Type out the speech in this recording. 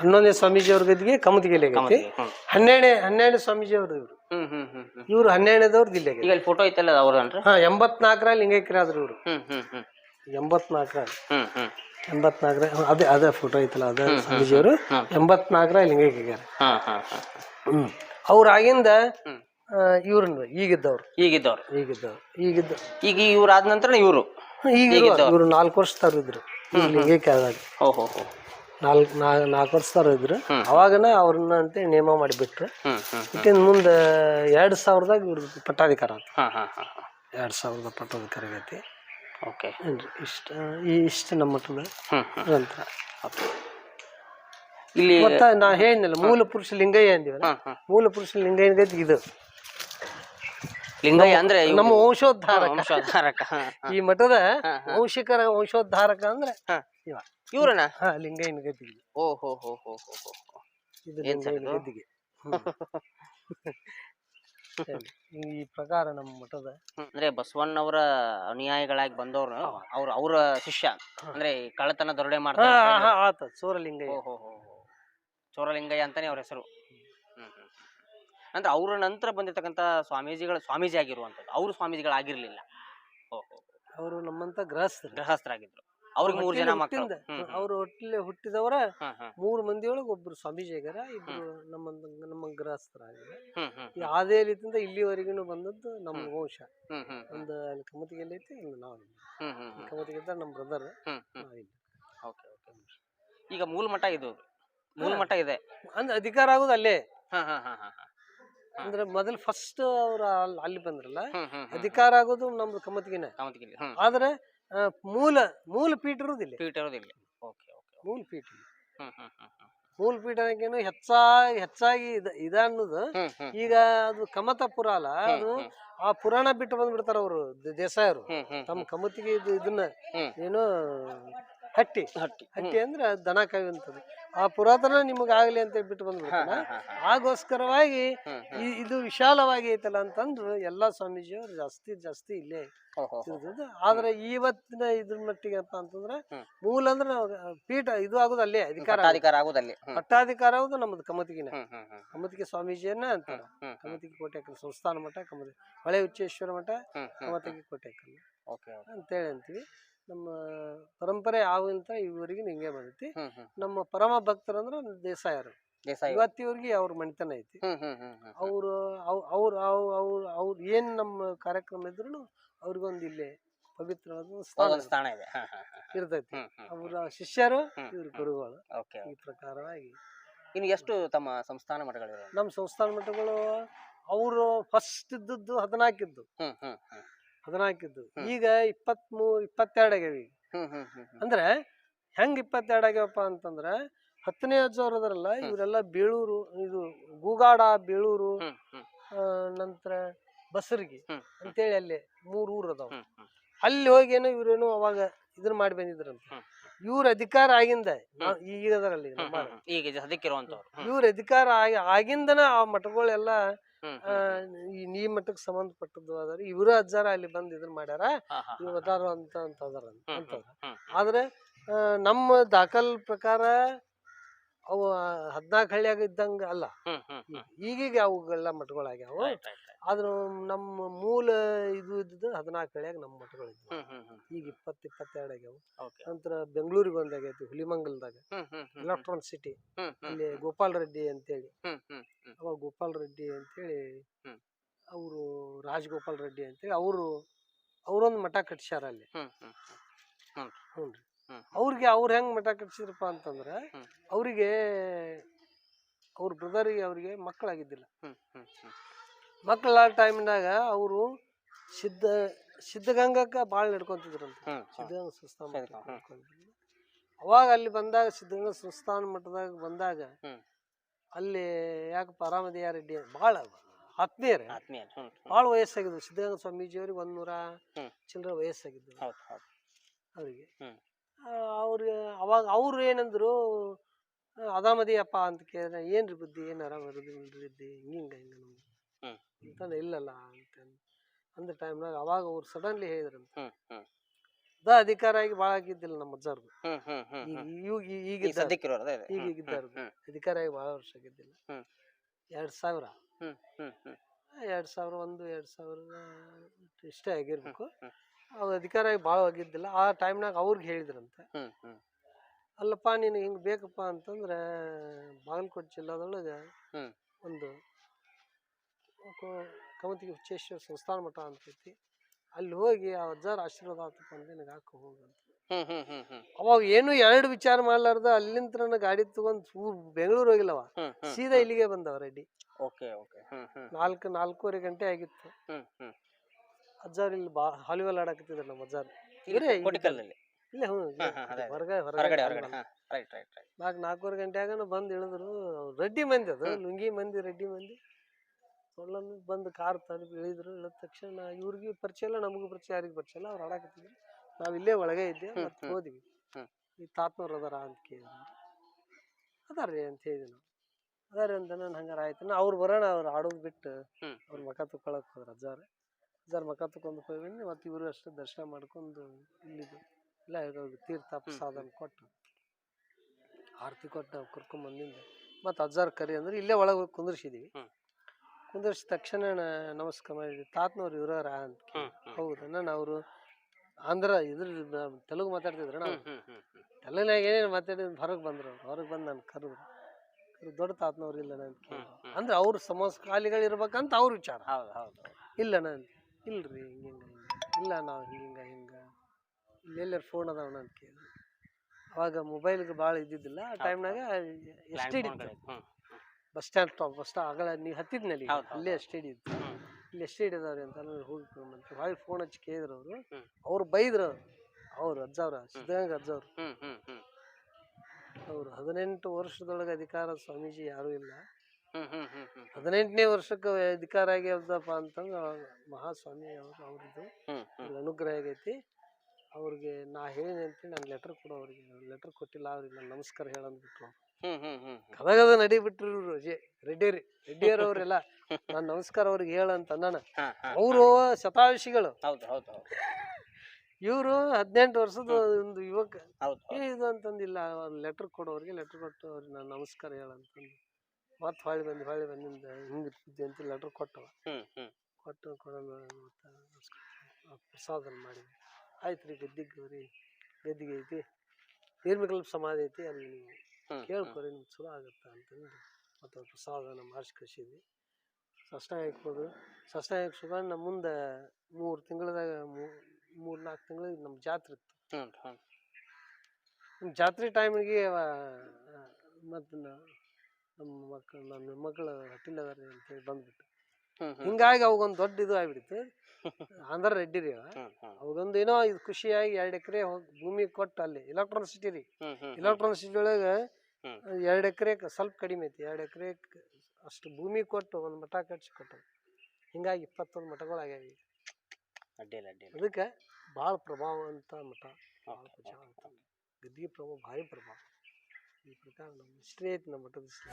ಹನ್ನೊಂದನೇ ಸ್ವಾಮೀಜಿ ಅವ್ರ ಗದ್ದಿಗೆ ಕಮತಿಗೆಲೆ ಆಗೈತಿ ಹ್ಮ್. ಹನ್ನೆರಡನೇ ಹನ್ನೆರಡನೇ ಸ್ವಾಮೀಜಿ ಅವರು ಇವ್ರು. ಹ್ಮ್ ಹ್ಮ್ ಹ್ಮ್ ಹ್ಮ್. ಇವ್ರು ಹನ್ನೆರಡನೇದವ್ರದ್ದು ಇಲ್ಲಿ ಈಗ ಅಲ್ಲಿ ಫೋಟೋ ಐತಲ್ಲ ಅವ್ರನ್ರಿ ಹಾ ಎಂಬತ್ನಾಲ್ಕರ ಲಿಂಗೈಕ್ಯರಾದ್ರು ಇವ್ರು. ಹ್ಮ್ ಹ್ಮ್ ಹ್ಮ್. ಎಂಬತ್ನಾಲ್ಕರ ಹ್ಮ್ ಹ್ಮ್. ಎಂಬತ್ನಾಲ್ಕರ ಅದೇ ಅದೇ ಫೋಟೋ ಐತಲ್ಲ ಅದೇ ಸ್ವಾಮೀಜಿಯವರು. ಎಂಬತ್ನಾಲ್ಕರ ಲಿಂಗೈಕ್ಯಾರ ಹಾ ಹಾ ಹಾ. ಹ್ಮ್. ಅವ್ರ ಆಗಿಂದ ಹ್ಮ್. ಇವ್ರನ್ನ ಈಗಿದ್ದವ್ರು. ಈಗಿದ್ದವ್ರು. ಈಗಿದ್ದವ್ರು ಈಗಿದ್ದ ಈಗ ಇವ್ರು ಆದ ನಂತರ ಇವರು. ಈಗ ಇವ್ರು ನಾಲ್ಕು ವರ್ಷ ತರಿದ್ರು ಲಿಂಗೈಕ್ಯದಾಗ ಓಹೋ ಹೋ. ನಾಲ್ಕು ನಾಲ್ಕು ವರ್ಷದವ್ರು ಇದ್ರು. ಅವಾಗನ ಅವ್ರನ್ನ ಅಂತ ನೇಮ ಮಾಡಿಬಿಟ್ರು. ಇಟ್ಟಿನ ಮುಂದೆ ಎರಡು ಸಾವಿರದಾಗ ಇವ್ರ ಪಟ್ಟಾಧಿಕಾರ ಆತು. ಹಾ ಎರಡು ಸಾವಿರದ ಪಟ್ಟಾಧಿಕಾರ ಆಗೈತಿ ಓಕೆ. ಇಷ್ಟ ಈ ಇಷ್ಟು ನಮ್ಮ ಮಟ್ಟದ ನಂತರ ಗ್ರಂಥ. ಇಲ್ಲಿ ಮತ್ತ ನಾ ಹೇಳಿದ್ನಲ್ಲ ಮೂಲ ಪುರುಷ ಲಿಂಗಯ್ಯ ಅಂದಿವಲ್ಲ ಮೂಲ ಪುರುಷ ಲಿಂಗಯ್ಯ ಇದು. ಲಿಂಗಯ್ಯ ಅಂದ್ರೆ ನಮ್ಮ ವಂಶೋದ್ಧಾರಕ. ಈ ಮಠದ ವಂಶಿಕರ ವಂಶೋದ್ಧಾರಕ ಅಂದ್ರೆ ಇವ. ಇವ್ರನ? ಹಾ ಲಿಂಗಯ್ಯನ ಗದ್ದಿಗೆ. ಓ ಹೋ ಹೋ ಹೋ ಹೋ ಲಿಂಗಯ್ಯನ ಗದ್ದಿಗೆ. ಈ ಪ್ರಕಾರ ನಮ್ಮ ಮಠದ ಹ್ಮ್. ಅಂದ್ರೆ ಬಸವಣ್ಣವರ ಅನುಯಾಯಿಗಳಾಗಿ ಬಂದವ್ರು ಅವ್ರ ಅವ್ರ ಶಿಷ್ಯ ಅಂದ್ರೆ ಈ ಕಳ್ಳತನ ದೊರಡೆ ಹಾ ಮಾಡ್ತಾರೆ ಹಾ ಆತ ಸೂರಲಿಂಗಯ್ಯ. ಓ ಹೋ ಹೋ ಹೋ. ಚೋರಲಿಂಗಯ್ಯ ಅಂತಾನೆ ಅವ್ರ ಹೆಸರು. ಹ್ಮ್. ಹ್ಮ್ ಅಂದ್ರೆ ಅವ್ರ ನಂತರ ಬಂದಿರ್ತಕ್ಕಂಥ ಸ್ವಾಮೀಜಿಗಳ ಸ್ವಾಮೀಜಿ ಆಗಿರುವಂಥದ್ದು ಅವರು ಸ್ವಾಮೀಜಿಗಳಾಗಿರ್ಲಿಲ್ಲ. ಓಹೋ ಅವರು ನಮ್ಮಂತ ಗೃಹಸ್ಥರು. ಗೃಹಸ್ಥರಾಗಿದ್ರು. ಅವ್ರಿಗೆ ಮೂರು ಜನ ಮಕ್ಕಳು ಹುಟ್ಟಿಂದ. ಹ್ಮ್ ಹ್ಮ್. ಅವ್ರು ಒಟ್ಟಿಲೆ ಹುಟ್ಟಿದವರ ಹ್ಮ್ ಹ್ಮ್ ಮೂರು ಮಂದಿ ಒಳಗೆ ಒಬ್ರು ಸ್ವಾಮೀಜಿ ಆಗ್ಯಾರ ಇಬ್ರು ನಮ್ಮ ನಮ್ಮ ಗೃಹಸ್ಥರಾಗ್ಯಾರ. ಹ್ಮ್ ಹ್ಮ್ ಈ ಆದೇಲಿದಿಂದ ಇಲ್ಲಿವರೆಗೂ ಬಂದದ್ದು ನಮ್ಮ ವಂಶ. ಹ್ಮ್ ಹ್ಮ್ ಹ್ಮ್. ಒಂದು ಅಲ್ಲಿ ಕಮತಿಗೆಲ್ಲ ಐತಿ ಒಂದು ನಾವು. ಹ್ಮ್ ಹ್ಮ್ ನಮ್ಮ ಬ್ರದರ್ ಹ್ಮ್ ಹ್ಮ್. ನಾವಿಲ್ಲಿ. Okay okay. ಈಗ ಮೂಲ ಮಠ ಇದು. ಮೂಲ ಮಠ ಇದೆ. ಅಂದ್ರೆ ಅಧಿಕಾರ ಆಗೋದು ಅಲ್ಲೇ. ಅಂದ್ರೆ ಮೊದಲು ಫಸ್ಟ್ ಅವ್ರು ಅಲ್ಲಿ ಅಲ್ಲಿ ಬಂದ್ರಲ್ಲ ಹ್ಮ್ ಹ್ಮ್ ಹ್ಮ್ ಅಧಿಕಾರ ಆಗೋದು ನಮ್ದು ಕಮತಿಗೆನೆ ಕಾಮತಿಗಿರಿ ಹ್ಮ್. ಆದ್ರೆ ಆ, ಮೂಲ ಮೂಲ ಪೀಠ ಇರುವುದಿಲ್ಲ ಪೀಠ ಇರೋದಿಲ್ಲ. ಓಕೆ ಓಕೆ ಮೂಲ ಪೀಠ. ಇಲ್ಲ. ಹ್ಮ್ ಹ್ಮ್ ಹ್ಮ್ ಹ್ಮ್. ಮೂಲ ಪೀಠಕ್ಕೇನು ಹೆಚ್ಚಾಗಿ ಹೆಚ್ಚಾಗಿ ಇದ ಇದ ಅನ್ನೋದು ಹ್ಮ್ ಹ್ಮ್. ಈಗ ಅದು ಕಮತಪುರ ಅಲ್ಲ ಅದು ಆ ಪುರಾಣ ಬಿಟ್ಟು ಬಂದ್ಬಿಡ್ತಾರ ಅವರು ದೇಸಾಯರು. ಹ್ಮ್ ಹ್ಮ್ ತಮ್ಮ ಕಮತಿಗೆ ಇದು ಇದನ್ನ ಹ್ಮ್. ಏನು ಹಟ್ಟಿ. ಹಟ್ಟಿ. ಹಟ್ಟಿ ಅಂದ್ರೆ ದನ ಕಾಯುವಂಥದ್ದು. ಆ ಪುರಾತನ ನಿಮಗೆ ಆಗಲಿ ಅಂತ ಬಿಟ್ಟು ಬಂದ್ಬಿಡ್ತಾನ ಆಗೋಸ್ಕರವಾಗಿ ಇದು ವಿಶಾಲವಾಗಿ ಐತಲ್ಲ ಅಂತಂದ್ರು ಎಲ್ಲಾ ಸ್ವಾಮೀಜಿಯವರು ಜಾಸ್ತಿ ಜಾಸ್ತಿ ಇಲ್ಲೇ ಆದ್ರೆ ಇವತ್ತಿನ ಇದ್ರ ಮಟ್ಟಿಗೆ ಅಂತ ಅಂತಂದ್ರೆ ಮೂಲ ಅಂದ್ರೆ ನಾವು ಪೀಠ ಇದು ಆಗೋದು ಅಲ್ಲೇ ಅಧಿಕಾರ ಅಧಿಕಾರ ಆಗುದಲ್ಲಿ ಪಟ್ಟಾಧಿಕಾರ ಆಗೋದು ನಮ್ಮದು ಕಮತಿಗಿನ ಕಮತಿಗೆ ಸ್ವಾಮೀಜಿಯನ್ನ ಅಂತ ಕಮತಿಗೆ ಕೋಟೆಕಲ್ ಸಂಸ್ಥಾನ ಮಠ ಕಮತಿ ಹೊಳೆ ಉಚ್ಚೇಶ್ವರ ಮಠ ಕಮತಿಗೆ ಕೋಟೆಕಲ್ ಅಂತೇಳಿ ಅಂತೀವಿ. ನಮ್ಮ ಪರಂಪರೆ ಆವಂತ ಇವರಿಗೆ ಹಿಂಗೆ ಬಂದೈತಿ. ನಮ್ಮ ಪರಮ ಭಕ್ತರಂದ್ರ ದೇಸಾಯರು. ಇವತ್ತಿವರಿಗೆ ಅವ್ರ ಮಣಿತನ ಐತಿ. ಅವ್ರು ಅವ್ರ ಅವ್ರ ಅವ್ರ ಏನ್ ನಮ್ಮ ಕಾರ್ಯಕ್ರಮ ಇದ್ರು ಅವ್ರಿಗೊಂದು ಇಲ್ಲಿ ಪವಿತ್ರವಾದ ಸ್ಥಾನ ಇದೆ. ಇರ್ತೈತಿ. ಅವರ ಶಿಷ್ಯರು ಇವ್ರ ಗುರುಗಳು. ಈ ಪ್ರಕಾರವಾಗಿ. ಇನ್ನು ಎಷ್ಟು ತಮ್ಮ ಸಂಸ್ಥಾನ ಮಠಗಳು ನಮ್ಮ ಸಂಸ್ಥಾನ ಮಠಗಳು ಅವರು ಫಸ್ಟ್ ಇದ್ದದ್ದು ಹದಿನಾಲ್ಕಿದ್ದು. ಹದಿನಾಲ್ಕಿದ್ದು. ಈಗ ಇಪ್ಪತ್ಮೂರು ಇಪ್ಪತ್ತೆರಡು ಆಗ್ಯಾವ ಈಗ ಅಂದ್ರೆ ಹೆಂಗ್ ಇಪ್ಪತ್ತೆರಡು ಆಗ್ಯಾವಪ್ಪ ಅಂತಂದ್ರ ಹತ್ತನೇ ಅಜ್ಜವ್ರು ಅದರಲ್ಲ ಇವರೆಲ್ಲ ಬೀಳೂರು ಇದು ಗೂಗಾಡ ಬೇಳೂರು ನಂತರ ಬಸರ್ಗಿ ಅಂತೇಳಿ ಅಲ್ಲಿ ಮೂರು ಊರು ಅದಾವ. ಅಲ್ಲಿ ಹೋಗಿ ಹೋಗೇನೋ ಇವ್ರೇನು ಅವಾಗ ಇದನ್ನ ಮಾಡಿ ಬಂದಿದ್ರಂತ. ಇವ್ರ ಅಧಿಕಾರ ಆಗಿಂದ ಈಗ ಅದರಲ್ಲಿ. ಈಗ ಇವ್ರ ಅಧಿಕಾರ ಆಗಿ ಆಗಿಂದನ ಆ ಮಠಗಳೆಲ್ಲ ಈ ನೀ ಮಟ್ಟಕ್ಕೆ ಸಂಬಂಧಪಟ್ಟದ್ದು ಅದಾರ ಇವರು ಅಜ್ಜಾರ ಅಲ್ಲಿ ಬಂದು ಇದನ್ನ ಮಾಡ್ಯಾರ ಹಾ ಹಾ ಇವ್ ಅದಾರ ಅಂತ ಅಂತ ಅದಾರ ಅಂತ ಆದ್ರೆ ಆ, ನಮ್ಮ ದಾಖಲ್ ಪ್ರಕಾರ ಅವು ಹದ್ನಾಲ್ಕು ಹಳ್ಳಿಯಾಗ ಇದ್ದಂಗ ಅಲ್ಲ. ಈಗೀಗ ಅವುಗಳೆಲ್ಲ ಮಠಗಳಾಗ್ಯಾವ. ಆದ್ರ ನಮ್ಮ ಮೂಲ ಇದು ಇದ್ದದ್ದು ಹದಿನಾಲ್ಕು ಹಳ್ಳಿಯಾಗ ನಮ್ಮ ಮಠಗಳಿದ್ವು ಹ್ಮ್ ಹ್ಮ್ ಹ್ಮ್. ಈಗ ಇಪ್ಪತ್ತು ಇಪ್ಪತ್ತೆರಡು ಆಗ್ಯಾವ. ಓಕೆ. ನಂತರ ಬೆಂಗಳೂರಿಗೆ ಒಂದಾಗೈತಿ ಹುಲಿಮಂಗಲ್ದಾಗ. ಹ್ಮ್ ಹ್ಮ್ ಹ್ಮ್ ಎಲೆಕ್ಟ್ರಾನ್ ಸಿಟಿ ಹ್ಮ್ ಹ್ಮ್ ಅಲ್ಲಿ ಗೋಪಾಲ್ ರೆಡ್ಡಿ ಅಂತೇಳಿ. ಹ್ಮ್ ಹ್ಮ್ ಹ್ಮ್. ಅವಾಗ ಗೋಪಾಲ್ ರೆಡ್ಡಿ ಅಂತೇಳಿ ಹ್ಮ್. ಅವರು ರಾಜಗೋಪಾಲ್ ರೆಡ್ಡಿ ಅಂತೇಳಿ ಅವರು ಅವರೊಂದು ಮಠ ಕಟ್ಸ್ಯಾರ ಅಲ್ಲಿ. ಹ್ಮ್ ಹ್ಮ್ ಹ್ಮ್. ಹ್ಞೂ ಹ್ಮ್. ಅವ್ರಿಗೆ ಅವ್ರು ಹೆಂಗ್ ಮಠ ಕಟ್ಸಿದ್ರಪ್ಪ ಅಂತಂದ್ರೆ ಹ್ಮ್. ಅವರಿಗೆ ಅವ್ರ ಬ್ರದರಿಗೆ ಅವರಿಗೆ ಮಕ್ಕಳಾಗಿದ್ದಿಲ್ಲ. ಹ್ಮ್ ಹ್ಮ್ ಹ್ಮ್. ಮಕ್ಕಳ ಟೈಮ್ನಾಗ ಅವರು ಸಿದ್ಧ ಸಿದ್ಧಗಂಗಕ್ಕ ಭಾಳ ನಡ್ಕೊತಿದ್ರಂತ. ಸಿದ್ಧಗಂಗಾ ಸಂಸ್ಥಾನ ಮಠ ನಡ್ಕೊಂತಿದ್ರು. ಅವಾಗ ಅಲ್ಲಿ ಬಂದಾಗ ಸಿದ್ಧಗಂಗಾ ಸಂಸ್ಥಾನ ಮಠದಾಗ ಬಂದಾಗ. ಅಲ್ಲಿ ಯಾಕೆ ಆರಾಮದಿಯ ರೆಡ್ಡಿ ಭಾಳ ಆತ್ಮೀಯರ. ಆತ್ಮೀಯ ವಯಸ್ಸಾಗಿದ್ರು ಸಿದ್ಧಗಂಗ ಭಾಳ ವಯಸ್ಸಾಗಿದ್ರು ಸಿದ್ಧಗಂಗಾ ಸ್ವಾಮೀಜಿಯವ್ರಿಗೆ ಒಂದು ನೂರ ಹ್ಮ್. ಚಿಲ್ಲರ ವಯಸ್ಸಾಗಿದ್ರು ಹೌದು ಹೌದು. ಅವರಿಗೆ. ಹ್ಮ್. ಅವ್ರಿಗೆ ಅವಾಗ ಅವ್ರು ಏನಂದ್ರು ಅದಾಮದಿಯಪ್ಪ ಅಂತ ಕೇಳಿದ್ರೆ ಏನ್ರಿ ಬುದ್ಧಿ? ಏನು ಆರಾಮ ಬುದ್ಧಿ ಹಿಂಗೆ ಹಿಂಗೆ ನಮ್ಗೆ. ಅಂತಂದ್ರೆ ಇಲ್ಲಲ್ಲ ಅಂತ ಅಂದ ಟೈಮ್ನಾಗ ಅವಾಗ ಅವ್ರು ಸಡನ್ಲಿ ಹೇಳಿದ್ರಂತ. ಅದ ಅಧಿಕಾರ ಆಗಿ ಭಾಳ ಆಗಿದ್ದಿಲ್ಲ ನಮ್ಮ ಅಜ್ಜಾರ್ದು. ಈಗ ಈಗ ಈಗ ಅಧಿಕಾರ ಆಗಿ ಭಾಳ ವರ್ಷ ಆಗಿದ್ದಿಲ್ಲ. ಎರಡ್ ಸಾವಿರ. ಎರಡ್ ಸಾವಿರ ಒಂದು ಎರಡ್ ಸಾವಿರ ಇಷ್ಟೇ ಆಗಿರ್ಬೇಕು. ಅವ್ರ ಅಧಿಕಾರ ಆಗಿ ಭಾಳ ಆಗಿದ್ದಿಲ್ಲ ಆ ಟೈಮ್ನಾಗ ಅವ್ರಿಗೆ ಹೇಳಿದ್ರಂತೆ. ಅಲ್ಲಪ್ಪ ನೀನು ಹಿಂಗೆ ಬೇಕಪ್ಪ ಅಂತಂದ್ರೆ ಬಾಗಲಕೋಟೆ ಜಿಲ್ಲಾದೊಳಗೆ ಒಂದು ಕೋ- ಕಮತಿಗೆ ಹುಚ್ಚೇಶ್ವರ ಸಂಸ್ಥಾನ ಮಠ ಅಂತೈತಿ ಅಲ್ಲಿ ಹೋಗಿ ಆ ಅಜ್ಜಾರ ಆಶೀರ್ವಾದ ಆತಪ್ಪ ಅಂದ್ರೆ ನನಗೆ ಹಾಕೋ ಹೋಗಂತ ಅವಾಗ ಏನು ಎರಡು ವಿಚಾರ ಮಾಡ್ಲಾರ್ದ ಅಲ್ಲಿಂದ ಗಾಡಿ ತಗೊಂಡ್ ಊರ್ ಬೆಂಗಳೂರು ಹೋಗಿಲ್ಲವ. ಸೀದಾ ಇಲ್ಲಿಗೆ ಬಂದವ ರೆಡ್ಡಿ. ನಾಲ್ಕು ನಾಲ್ಕೂವರೆ ಗಂಟೆ ಆಗಿತ್ತು. ಅಜ್ಜಾರ್ ಇಲ್ಲಿ ಬಾ ಹಾಲಿವೆಲ್ ಆಡಕತ್ತಿದ್ರು ನಮ್ಮ ಅಜ್ಜಾರ್. ಇಲ್ಲ ಹ್ಞೂ ಹೊರಗಡೆ ಹೊರಗಡೆ ನಾಲ್ಕು ನಾಲ್ಕೂವರೆ ಗಂಟೆಯಾಗ ಬಂದು ಇಳಿದ್ರು. ರೆಡ್ಡಿ ಮಂದಿ ಅದು ಲುಂಗಿ ಮಂದಿ ರೆಡ್ಡಿ ಮಂದಿ. ಸೊಳ್ಳನ್ನು ಬಂದು ಕಾರ್ ತಲುಪಿ ಇಳಿದ್ರು ಇಳಿದ ತಕ್ಷಣ ಇವ್ರಿಗೆ ಪರಿಚಯ ಇಲ್ಲ ನಮಗೂ ಪರಿಚಯ ಯಾರಿಗೂ ಪರಿಚಯ ಇಲ್ಲ. ಅವ್ರು ಆಡಕತ್ತಿದ್ರು ನಾವು ಇಲ್ಲೇ ಒಳಗೆ ಇದ್ದೆ ಮತ್ತೆ. ಹೋದ್ವಿ. ಈ ತಾತ್ನವ್ರು ಅದಾರ ಅಂತ ಕೇಳಿದ್ರು. ಅದಾರ್ರಿ ಅಂತ ಹೇಳಿದ್ವಿ ನಾವು ಅದಾರ ಅಂತ ನಾನು ಹಂಗಾರ ಆಯ್ತು. ನಾ ಅವ್ರು ಬರೋಣ ಅವ್ರು ಆಡೋದು ಬಿಟ್ಟು. ಅವ್ರ ಮಖ ತುಕ್ಕೊಳಕ್ ಹೋದ್ರ ಅಜ್ಜಾರ. ಅಜ್ಜಾರ್ ಮಖ ತುಕ್ಕೊಂಡು ಹೋಗಿ ಮತ್ತೆ ಇವರು ಅಷ್ಟೇ ದರ್ಶನ ಮಾಡ್ಕೊಂಡು ಇಲ್ಲಿದ್ದು. ಇಲ್ಲ ಇರೋದು ತೀರ್ಥ ಪ್ರಸಾದ ಕೊಟ್ಟು. ಆರತಿ ಕೊಟ್ಟು ನಾವು ಕರ್ಕೊಂಡ್ ಮತ್ತು ಮತ್ತೆ ಅಜ್ಜಾರ್ ಕರಿ ಅಂದ್ರೆ ಇಲ್ಲೇ ಒಳಗೆ ಹೋಗಿ ಕುಂದಿರ್ಸಿದೀವಿ. ಕುಂದಿರ್ಸಿದ ತಕ್ಷಣ ನಾ- ನಮಸ್ಕಾರ ಮಾಡಿದ್ವಿ. ತಾತನವ್ರು ಇವರ ಅಂತ ಕೇಳಿ. ಹ್ಮ್. ಅವರು ಆಂಧ್ರ ಇದ್ರ ತೆಲುಗು ಮಾತಾಡ್ತಿದ್ರು ನಾವು ಹ್ಮ್ ಹ್ಮ್ ಹ್ಮ್ ಹ್ಮ್. ತೆಲುಗಿನಾಗ ಏನೇನು ಮಾತಾಡಿದ್ರು ಹೊರಗೆ ಬಂದ್ರು ಹೊರಗೆ ಬಂದು ನಾನು ಕರೆದ್ರು. ಕರೆದು ದೊಡ್ಡ ತಾತನವ್ರು ಇಲ್ಲ ಅಂತ ಕೇಳಿದ್ರು. ಅಂದ್ರೆ ಅವ್ರ ಸಮಸ್ಕಾಲಿಗಳು ಇರ್ಬೇಕಂತ ಅವ್ರ ವಿಚಾರ. ಹೌದು ಹೌದು ನಾನು ಇಲ್ರಿ ಹಿಂಗ ಹಿಂಗ ಇಲ್ಲ ನಾವು ಹಿಂಗ ಹಿಂಗ ಇಲ್ಲೆಲ್ಲರ ಫೋನ್ ಅದಾವಣ ಅಂತ ಕೇಳಿ ಅವಾಗ ಮೊಬೈಲ್ಗೆ ಭಾಳ ಇದ್ದಿದ್ದಿಲ್ಲ. ಆ ಟೈಮ್ನಾಗ S T bus stand stop bus ಸ್ಟಾ ಆಗಲ್ಲ ನೀವು ಹತ್ತಿದ್ನಲ್ಲಿ ಅಲ್ಲೇ ಟಿ ಇತ್ತು. ಇಲ್ಲಿ ಎಸ್ಟೇಟ್ ಇದಾವ್ರಿ ಅಂತ ನಾನು ಹೋಗಿ ಹೊಳ್ಳಿ ಫೋನ್ ಹಚ್ಚಿ ಕೇಳಿದ್ರು ಅವರು. ಅವ್ರು ಬೈದ್ರು ಅವ್ರು. ಅಜ್ಜವ್ರ ಸಿದ್ಧಗಂಗ ಅಜ್ಜವ್ರು. ಅವ್ರು ಹದಿನೆಂಟು ವರ್ಷದೊಳಗೆ ಅಧಿಕಾರ ಸ್ವಾಮೀಜಿ ಯಾರೂ ಇಲ್ಲ. ಹದಿನೆಂಟನೇ ವರ್ಷಕ್ಕೆ ಅಧಿಕಾರ ಆಗ್ಯದಪ್ಪ ಅಂತಂದ್ರೆ ಮಹಾಸ್ವಾಮಿ ಅವರು ಅವ್ರದ್ದು. ಅನುಗ್ರಹ ಆಗೈತಿ. ಅವ್ರಿಗೆ ನಾ ಹೇಳಿನಿ ಅಂತೇಳಿ ನಾನು ಲೆಟ್ರ್ ಕೊಡೋ ಅವ್ರಿಗೆ. ಲೆಟ್ರ್ ಕೊಟ್ಟಿಲ್ಲ ಅವ್ರಿಗೆ ನಾನು ನಮಸ್ಕಾರ ಹೇಳಂದ್ಬಿಟ್ರು ಕದಗದ ನಡಿ ಬಿಟ್ರು ರಜೆ ರೆಡ್ಡಿ ರೆಡ್ಡಿಯರಿ ರೆಡ್ಡಿಯರ್ ಅವ್ರೆಲ್ಲ ನಾನ್ ನಮಸ್ಕಾರ ಅವ್ರಿಗೆ ಹೇಳ ಅಂತ ಅಂದಣ ಅವರು ಶತಾಯುಷಿಗಳು. ಹೌದು ಇವರು ಹದಿನೆಂಟು ವರ್ಷದ ಒಂದು ಯುವಕ. ಏ ಇದು ಅಂತಂದಿಲ್ಲ ಲೆಟರ್ ಕೊಡೋರಿಗೆ ಲೆಟರ್ ಕೊಟ್ಟು ಅವ್ರಿಗೆ ನಾನು ನಮಸ್ಕಾರ ಹೇಳಂತಂದು ಮತ್ತೆ ಹೊಳ್ಳಿ ಬಂದು ಹೊಳ್ಳಿ ಬಂದಿಂದ ಹಿಂಗಿರ್ತಿದ್ದೆ ಅಂತ ಲೆಟರ್ ಕೊಟ್ಟವ. ಕೊಟ್ಟು ಕೊಡೋಣ ಪ್ರಸಾದನ ಮಾಡಿದ್ವಿ. ಆಯ್ತು ರೀ ಗದ್ದಿಗೆ ರೀ ಗದ್ದಿಗೆ ಐತಿ ನಿರ್ಮಿಕಲ್ಪ ಸಮಾಧಿ ಐತಿ ಅಲ್ಲಿ ಕೇಳ್ಕೊರಿ ನಿಮ್ಗೆ ಚಲೋ ಆಗುತ್ತೆ ಅಂತಂದು ಮತ್ತು ಪ್ರಸಾದನ ಮಾಡಿಸಿ ಕಳಿಸಿದ್ವಿ. ಸಷ್ಟಾಯಕ್ಕೆ ಹೋದ್ರು. ಸಷ್ಟಾಯಕ್ಕೆ ಸುಧಾರ ನಮ್ಮ ಮುಂದೆ ಮೂರು ತಿಂಗಳದಾಗ ಮೂರು ನಾಲ್ಕು ತಿಂಗಳಿಗೆ ನಮ್ಮ ಜಾತ್ರೆ ಇತ್ತು. ಜಾತ್ರೆ ಟೈಮಿಗೆ ಮತ್ತು ನಮ್ಮ ಮಕ್ಕಳು ನಮ್ಮ ಮಕ್ಕಳು ಹಟ್ಟಿಲ್ ಅದಾರ ಅಂತೇಳಿ ಬಂದ್ಬಿಟ್ಟು ಹಿಂಗಾಗಿ ಅವಾಗೊಂದು ದೊಡ್ಡ ಇದು ಆಗ್ಬಿಟ್ಟಿತ್ತು ಆಂಧ್ರ ರೆಡ್ಡಿ ರೀ ಅವಾಗೊಂದು ಏನೋ ಇದು ಖುಷಿಯಾಗಿ ಎರಡು ಎಕರೆ ಭೂಮಿ ಕೊಟ್ಟು ಅಲ್ಲಿ ಎಲೆಕ್ಟ್ರಾನ್ ಸಿಟಿ ರೀ. ಹ್ಮ್ ಹ್ಮ್ ಎಲೆಕ್ಟ್ರಾನ್ ಸಿಟಿ ಒಳಗೆ. ಎರಡು ಎಕರೆ ಸ್ವಲ್ಪ ಕಡಿಮೆ ಐತಿ. ಎರಡು ಎಕರೆ ಅಷ್ಟು ಭೂಮಿ ಕೊಟ್ಟು ಒಂದು ಮಠ ಕಟ್ಸಿ ಕೊಟ್ಟು ಹಿಂಗಾಗಿ ಇಪ್ಪತ್ತೊಂದು ಮಠಗಳು ಆಗ್ಯಾವ ಈಗ. ಅಡ್ಡಿಲ್ಲ ಅಡ್ಡಿಲ್ಲ. ಅದಕ್ಕೆ ಭಾಳ ಪ್ರಭಾವ ಅಂತ ಮಠ. ಭಾಳ ಪ್ರಚಾರ ಅಂತ. ಗದ್ದಿಗೆ ಪ್ರಭಾವ ಭಾರಿ ಪ್ರಭಾವ. ಈ ಪ್ರಕಾರ ನಮ್ಮ ಹಿಸ್ಟ್ರಿ ಐತಿ ನಮ್ಮ ಮಠದ ಹಿಸ್ಟ್ರಿ.